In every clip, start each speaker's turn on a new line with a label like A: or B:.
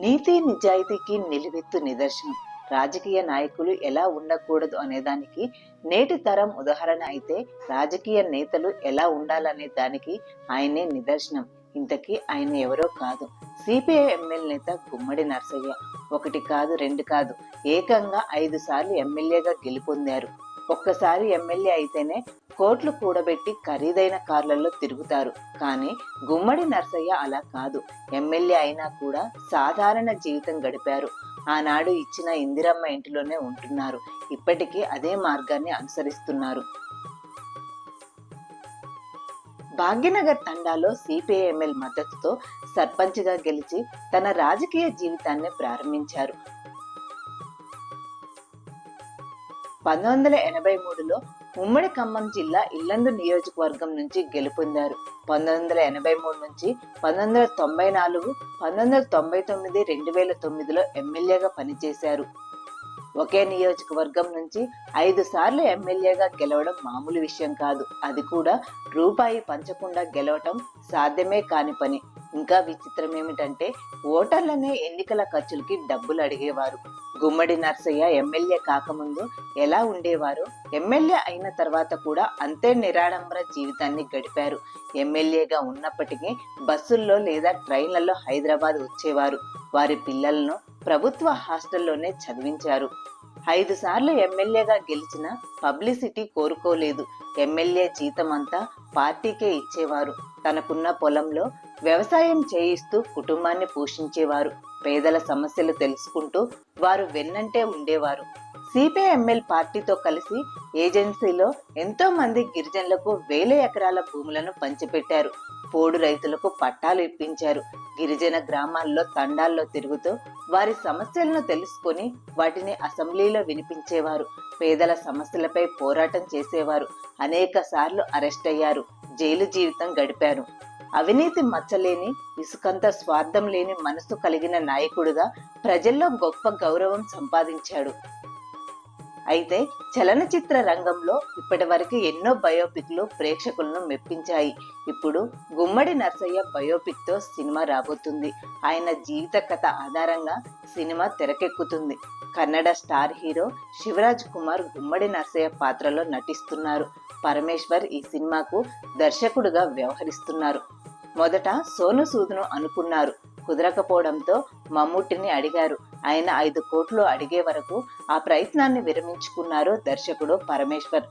A: నీతి నిజాయితీకి నిలువెత్తు నిదర్శనం. రాజకీయ నాయకులు ఎలా ఉండకూడదు అనేదానికి నేటి తరం ఉదాహరణ అయితే రాజకీయ నేతలు ఎలా ఉండాలనే దానికి ఆయనే నిదర్శనం. ఇంతకీ ఆయన ఎవరో కాదు. సిపిఐ ఎమ్మెల్యే నేత గుమ్మడి నర్సయ్య. ఒకటి కాదు రెండు కాదు. ఏకంగా ఐదు సార్లు ఎమ్మెల్యేగా గెలుపొందారు. ఒక్కసారి ఎమ్మెల్యే అయితేనే కోట్లు కూడబెట్టి ఖరీదైన కార్లలో తిరుగుతారు. కానీ గుమ్మడి నర్సయ్య అలా కాదు. ఎమ్మెల్యే అయినా కూడా సాధారణ జీవితం గడిపారు. ఆనాడు ఇచ్చిన ఇందిరమ్మ ఇంటిలోనే ఉంటున్నారు. ఇప్పటికీ అదే మార్గాన్ని అనుసరిస్తున్నారు. భాగ్యనగర్ తండాలో సిపిఐఎంఎల్ మద్దతుతో సర్పంచ్గా గెలిచి తన రాజకీయ జీవితాన్ని ప్రారంభించారు. పంతొమ్మిది వందల ఎనభై మూడులో ఉమ్మడి ఖమ్మం జిల్లా ఇల్లందు నియోజకవర్గం నుంచి గెలుపొందారు. పంతొమ్మిది వందల ఎనభై మూడు నుంచి పంతొమ్మిది వందల తొంభై నాలుగు పంతొమ్మిది వందల తొంభై తొమ్మిది రెండు వేల తొమ్మిదిలో ఎమ్మెల్యేగా పనిచేశారు. ఒకే నియోజకవర్గం నుంచి ఐదు సార్లు ఎమ్మెల్యేగా గెలవడం మామూలు విషయం కాదు. అది కూడా రూపాయి పంచకుండా గెలవటం సాధ్యమే కాని పని. ఇంకా విచిత్రం ఏమిటంటే ఓటర్లనే ఎన్నికల ఖర్చులకి డబ్బులు అడిగేవారు. గుమ్మడి నర్సయ్య ఎమ్మెల్యే కాకముందు ఎలా ఉండేవారు? ఎమ్మెల్యే అయిన తర్వాత కూడా అంతే నిరాడంబర జీవితాన్ని గడిపారు. ఎమ్మెల్యేగా ఉన్నప్పటికీ బస్సుల్లో లేదా ట్రైన్లలో హైదరాబాద్ వచ్చేవారు. వారి పిల్లలను ప్రభుత్వ హాస్టల్లోనే చదివించారు. ఐదు సార్లు ఎమ్మెల్యేగా గెలిచిన పబ్లిసిటీ కోరుకోలేదు. ఎమ్మెల్యే జీతం అంతా పార్టీకే ఇచ్చేవారు. తనకున్న పొలంలో వ్యవసాయం చేయిస్తూ కుటుంబాన్ని పోషించేవారు. పేదల సమస్యలు తెలుసుకుంటూ వారు వెన్నంటే ఉండేవారు. సిపిఎంఎల్ పార్టీతో కలిసి ఏజెన్సీలో ఎంతో మంది గిరిజనులకు వేల ఎకరాల భూములను పంచిపెట్టారు. పోడు రైతులకు పట్టాలు ఇప్పించారు. గిరిజన గ్రామాల్లో తండాల్లో తిరుగుతూ వారి సమస్యలను తెలుసుకొని వాటిని అసెంబ్లీలో వినిపించేవారు. పేదల సమస్యలపై పోరాటం చేసేవారు. అనేక సార్లు అరెస్ట్ అయ్యారు. జైలు జీవితం గడిపారు. అవినీతి మచ్చలేని ఇసుకంత స్వార్థం లేని మనసు కలిగిన నాయకుడిగా ప్రజల్లో గొప్ప గౌరవం సంపాదించాడు. అయితే చలనచిత్ర రంగంలో ఇప్పటి వరకు ఎన్నో బయోపిక్లు ప్రేక్షకులను మెప్పించాయి. ఇప్పుడు గుమ్మడి నర్సయ్య బయోపిక్తో సినిమా రాబోతుంది. ఆయన జీవిత కథ ఆధారంగా సినిమా తెరకెక్కుతుంది. కన్నడ స్టార్ హీరో శివరాజ్ కుమార్ గుమ్మడి నర్సయ్య పాత్రలో నటిస్తున్నారు. పరమేశ్వర్ ఈ సినిమాకు దర్శకుడుగా వ్యవహరిస్తున్నారు. మొదట సోను సూదును అనుకున్నారు. కుదరకపోవడంతో మమ్ముట్టిని అడిగారు. ఆయన ఐదు కోట్లు అడిగే వరకు ఆ ప్రయత్నాన్ని విరమించుకున్నారు దర్శకుడు పరమేశ్వర్.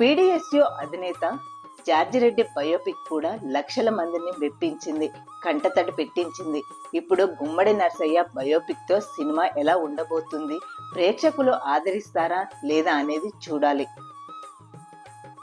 A: పీడిఎస్యు అధినేత జార్జిరెడ్డి బయోపిక్ కూడా లక్షల మందిని మెప్పించింది కంటతడి పెట్టించింది. ఇప్పుడు గుమ్మడి నర్సయ్య బయోపిక్తో సినిమా ఎలా ఉండబోతుంది ప్రేక్షకులు ఆదరిస్తారా లేదా అనేది చూడాలి.